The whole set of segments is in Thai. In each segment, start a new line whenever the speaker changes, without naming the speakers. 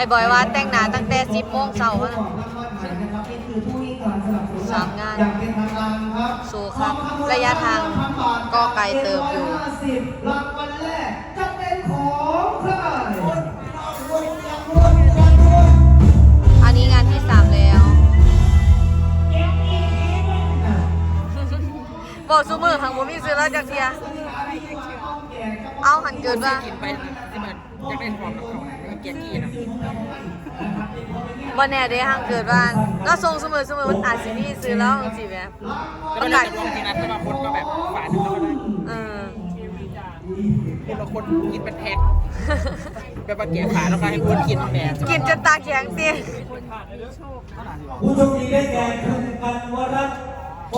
อ้บอยว่าแต่งหน้าตั้งแต่สิบโมงเช้าอะสามงาน
อย่างเป็นทางการครับ
สู้ครับ ระยะทางก็ไกลเติบอยู่
รางวัลแรกจะเป็นของใคร
อันนี้งานที่สามแล้วบอกซูมือทางผมมีซื้อแล้วจากเทียเอาหันเกิดว่า
กินไปที่มันจะเป็นความกับเขา เกียร์กี้นะ
วันแน่เด้ห่างเกิดว่าเราส่งเสมอเสมอมันอาจสิมีซื้อแล้วจังสิแหม
แต่มันจะรวมทีนั้นถ้ามาคนก็แบบฝาดแล้วก็ได้
เออ
คนละคนกินเป็นแพ็คแบบว่าเกียร์ขาแล้วก็ให้คนกินแบบ
กินจนตาแข็งเตี้ย
ผู้โชคดีได้แก่คุณกันวรัตน์โอ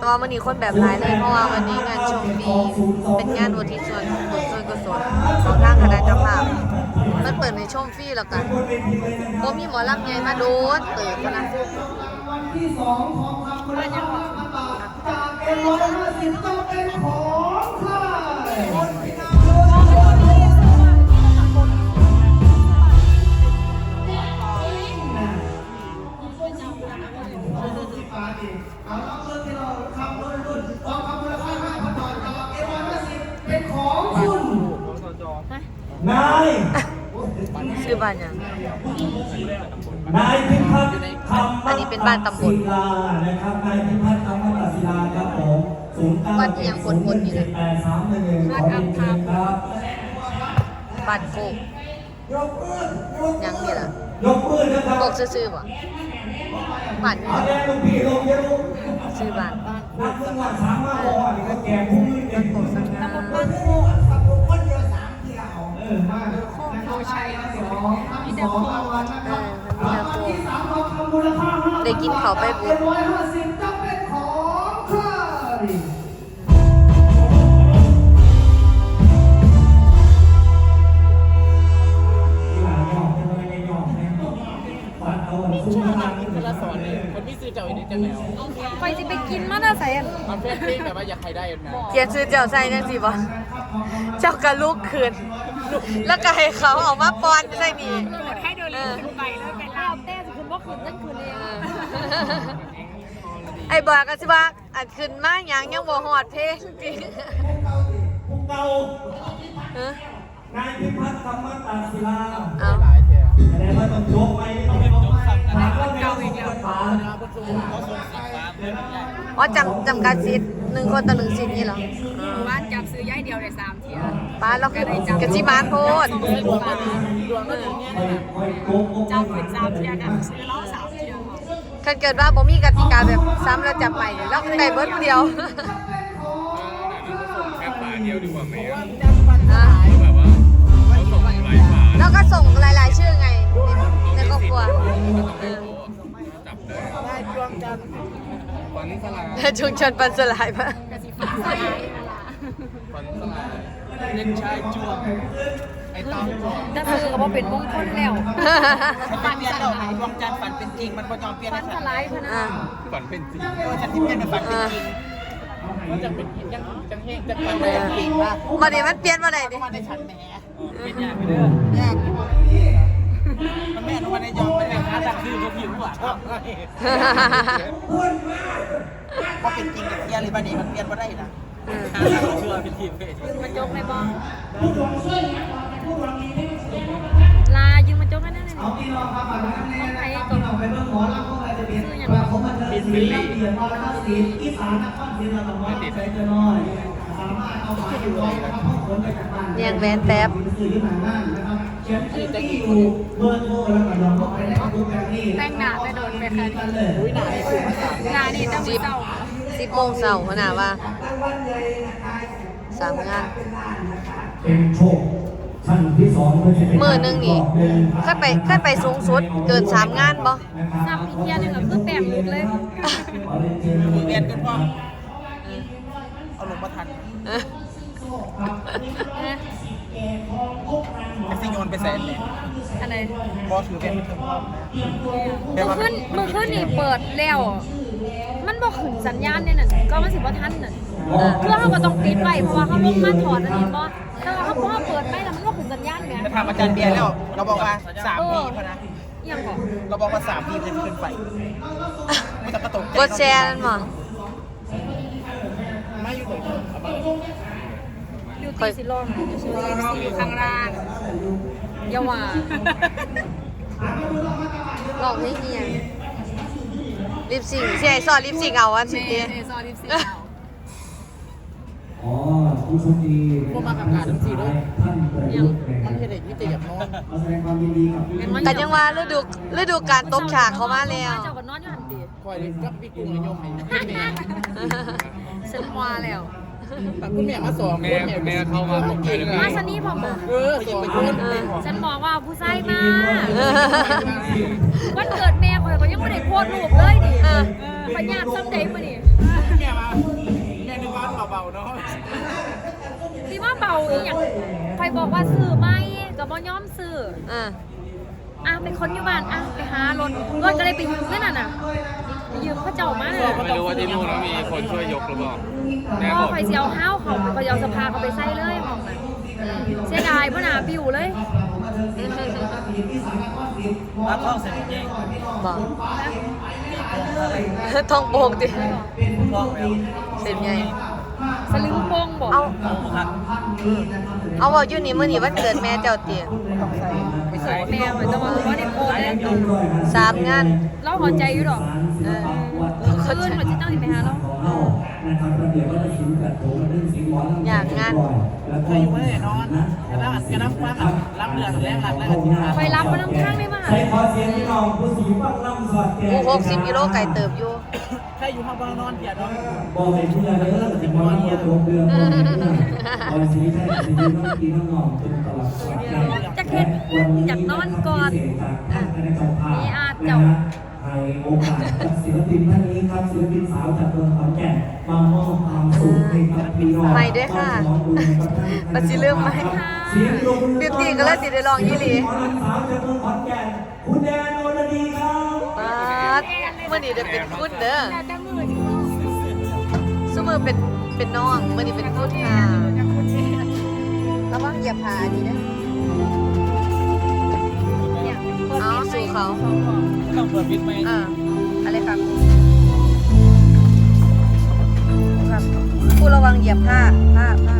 ต่ว่าวันนี้คนแบบหลายเลยเพราะว่าวันนี้งานชมฟรีเป็นงานอุทิศส่วนบุญส่วนกุศลของทางคณะเจ้าภาพมันเปิดในชมฟรีแล้วกันบ่มีหมอลำใหญ่มาโดนเติบนะ
วันที่สองของคำมูลค่าห้าพันบาทจากเอ็มร้อยห้าสิบจะเป็นของใครเบ้าน
หยัง
นายพิพัฒน์คำ
อันนี้เป็นบ้านตำบล
ศิลานะครับนายพิพัฒน์คำมัตศิลาครับผมศูนย์เก้า
วัดเอียงบนๆนี่แหละ
แปดสามหนึ่งหนึ่งขอเรียนเชิญครับ
บ้านโคก
ยกมือยก
ยังนี่ล่ะ
ยกมือนะครับ
โคกซื่อๆบ่บ้าน
เอาแดงลูกพี่ลงเยอะลูก
ชื่อบ้าน
นักเรื่องว่าสามมาบอกว่านี่ก็แก่คุ้มมือเด็ก
โคกสังงา
เออมาโค ชัยสองสองรางวัลนะครับ
อมันมีแต่โคก
สามทองคำมูลค่าห้า
ได้กินเขาไปบุญ
ร้อยห้าสิบจะเป็นของใคร
คนละสอนเลยคนพี่ซื้อเจ้าอีกนิดจังแล้ว
ไปสิไปกินมันอะใส่อัน
มันเพื่อนที่แบบว่าอยากใครได้นะ
เขียนชื่อเจ้าใส่จังสิบ่เจ้ากระลูกคืน แล้วก็ให้เขาเออกมาป้อนใส่นี่
ให้โดนลิงขึ้นไปแล้วเป็นลาวแต่จะคืนว่าคืนนั่นคืนเอง
เออไอ้บอกก็สิว่าอันขึ้นมาหยังยังบ่ฮอดเพลงติ
พวกเรา
เออนา
ยพิพัฒน์ธรรมตาศิลา
เอา
หลายแถว
แสดงว่าต้องยกไปต้องยกไปถามว่าเก่าอีกแล้วฝา
เขาส่งเขาส่งสีฟ้าเพื่อนใหญ่
อ๋อจำจำกัดสิทธิ์หนึ่งคนต่อหนึ่งสิทธิ์นี่เหรอ ป้าเราคือกะสิมานโพด
ดวงมันดวงมันตรงนี้
คอยคอยโกงโกง
จับเป็นสามเทียกันซื้อแล้วสามเทีย
คันเกิดว่าบ่มีกติกาแบบซ้ำแล้วจับใหม่เนี่ยแล้วได้เบิดผู้เดียว
แค่ฝาเดียวดีกว่าไหมอะ
อะ
แบบว่าเขาส่งหลายฝา
แล้วก็ส่งหลายๆ ชื่อไงในครอบครัวเออ
จับเลย
ได้ดวงจันทร์
ฝันสลาย
ชุมชนปันสลายมา
ฝันสลาย
เด็กชายจวงไอ้ตองจวง
จะซื้อก็เป็นมงคลแล้ว
ฝันเปลี่ยนแล้วดวงจันทร์ฝันเป็นจริง มันประจอมเปลี่ยน
ฟั
ให้
น
ฉั
ส
น
ลายพนะ
อะ
ฝันเป็นจริง
เออฉันที่เปลี่ยนเป็นฝันเป็นจริงมันจะเป็นยังจังเฮงจังปันเป็นจริงว่า
มาเดี๋ยวมันเปลี่ยนมาไหนดิ
มาได้ฉันแหมเป็นยากไปเด้อยากมันแม่นวันได้ยอมไปเลยหาตักคือพวกผิวอะพอเป็นจริงกับเทียเลยบัดนี้มันเปลี่ยนมาได้นะ เชื่อเป็นทีมเลย
ยืมมาจกในบ้องลายืมมาจกกันนั่นเลย
เอาพี่น้องครับมาทำเนี่นะครับพี่น้องไปเบิ่งหมอลำพวกอะไรจะเป็นเวลาผมมาเจอศิลปินมาแล้วศิลป์อีสานนครศรีธรรมราชใส่จะน้อยสามารถเอาไปดูได้นะครับพวกคนไปจากบ้าน
เนียงแหวนแป๊บ
สื่อที่หนานั่นนะครับเขียนชื่อที่อยู่เบอร์โทรแล้วก็ลองเข้าไปในทุกแบบนี้
แต่งหน้าไปโดนไปค่ะ
กันเลย
หนาเลยคือภาษา
หน้านี่ต้องมีเต้า
สิบโมงเช้าขนาดว่าสามงาน
เป็นโชคท่านที่สองเพื่อจะเป็น
มือหนึงนี่เคยไปเคยไปสูงสุดเกินสามงานบ่
ซ้ำอีกเทียหนึงก็คือแปมลุกเลย
มือเรียนกันพ่อเอาลงมาทัน
เออ
ไอ้สิโยนไปแสนเนี่ย
อะไร
บอถือเป็นเพิ่มพ่อ
มือขึ้นมือขึ้นนี่เปิดแล้วมัน บอกขึ้นสัญญาณเนี่ยน่ะก็มันสิบ่ทันน่ะเพื่อเขาก็ต้องปิดไว้เพราะว่าเขาลงมาถอดอันนี้บ่แต่ว่าเขาพอเปิดไปแล้วมันก็ขึ้นสัญแม่
จะถามอาจารย์เบียร์แล้ว เราบอกว่าสามปีพอนะ
เอียงก่อน
เราบอกว่าสามปีจะขึ้นไปมันจะกระตกใจ
กดแชร์นั่นหมอ
ไม่อยู่เลย
บิวตี้ซิลอนอยู่ข้างล่างอยาว่า
ลองให้เฮีย ลิปซิงค์สิให้สอนลิปซิงค์เอาวันสิเตี้ย
ซอลิปซิ
อ๋อผู้โชคดี
พวกมากับการทั้งสี่ด้วย
ท่านประยุทธ์
มันเห็นเด็กที่เตะแบบนอน
ขอแสดงความยินดีกับพี่
กันยังว่าฤดูฤดูการตกฉากเขามาแล้ว
เจ้าก็นอนอยู่หันตี
คอยเลยกับพี่กุ้งไอ้โยมไอ้แม่
ฉันว่าแล้ว
แต่คุณแม่มาสอน
แม่แม่เข้ามาผมเลย
มาสนี่พอบอก
เออสอนคน
ฉันบอกว่าผู้ชายมา วันเกิดแม่ข่อยก็ยังไม่ได้โพสต์รูปเลย ดิ
เออ
ขอยยากซ้ำใดมาดิ
แม่มาแม่นึกว่าเบาๆเนาะ
ที่ว่าเบาอีหยังข่อยบอกว่าซื้อไหมก็บ่ยอมซื้อ
เออ
อะเป็นคนอยู่บ้านอะไปหารถรถก็เลยไปยืมเพื่อนน่ะน่ะไปยืมเขาเจ้ามาน่ะ
ไม่รู้ว่าที่นู่นมีคนช่วยยกหรือเปล่าแม่
พ่
บ
อ
อก
ข่อยสิเอาห้าวเขาข่อยเอาสภาเขาไปใส่เลยมองน่ะเสียดายบ่น่าปิวเลย
รับท่องเสร็จเอง
บอก ทองโปกดิ
ท่องแล้ว
เส้นใหญ่
สลึงโป่งบอก
เอา
ครับ
เอาบอกอยู่นี่มื้อนี้วันเกิดแม่เจ้าเตี๋ย
ไปใส่
แม่ข่อยจะมาว่าได้โพสต์เลย
สามงาน
เราหัวใจอยู่ดอก
เอ อ
คืนมันจะต้องไปหาเรา
นะครับระเบียบวัฒนศิลป์กับโถเรื่องสิงห์หมอลำ
อยากงาน
แล้วก็
อยู่ไม่ได้นอนกระดับกระดับว่ารับเดือนแรกรับแรก
ข่อยรับมาน้ำข้างได้มา
ใช้ขอเสียงพี่น้องผู้สีฟังลำสอดแก่
กูหกสิบกิโลไก่เติบอยู่
ใครอยู่ห้องนอนเดียดนอน
บอกให้ผู้ใหญ่เลิกสิงห์หมอลำตัวโตเดือนบอกให้ผู้ใหญ่บอยสีใช่สีน้องกีน้องงอมจนตลอดสอดแก่
จะเห็นอยากนอนก่อน
จากท่านคณะกรรมการ
มีอาจ
นะ
เจ้า
ฮะให้โอกาสกับศิลปินท่านนี้ครับศิลปินสาวจากเมืองขอนแก่นมามอบความสุขให้กับพี่น้อง
ไม่ด้วยค่ะ
มอบความสุขให้กัน
ไหม
เสียงปรบมือ
บิวตี้ก็เลยสิได้ลองยี่หลี
สาวจากเมืองขอนแก่นคุณแดนโอรดีครับ
ปาดมื่อนี้จะเป็นคุณเด้อ
แต่มือ
สมือเป็นเป็นน้องมื่อนี้เป็นคุณค่ะระวังเหยียบขาดีนะ
เนี่ย
อ๋อสู่เขา
ต้องเปิดวิทย์ไหม
อ่าอะไรครับครับผู้ระวังเหยียบผ้าผ้าผ้า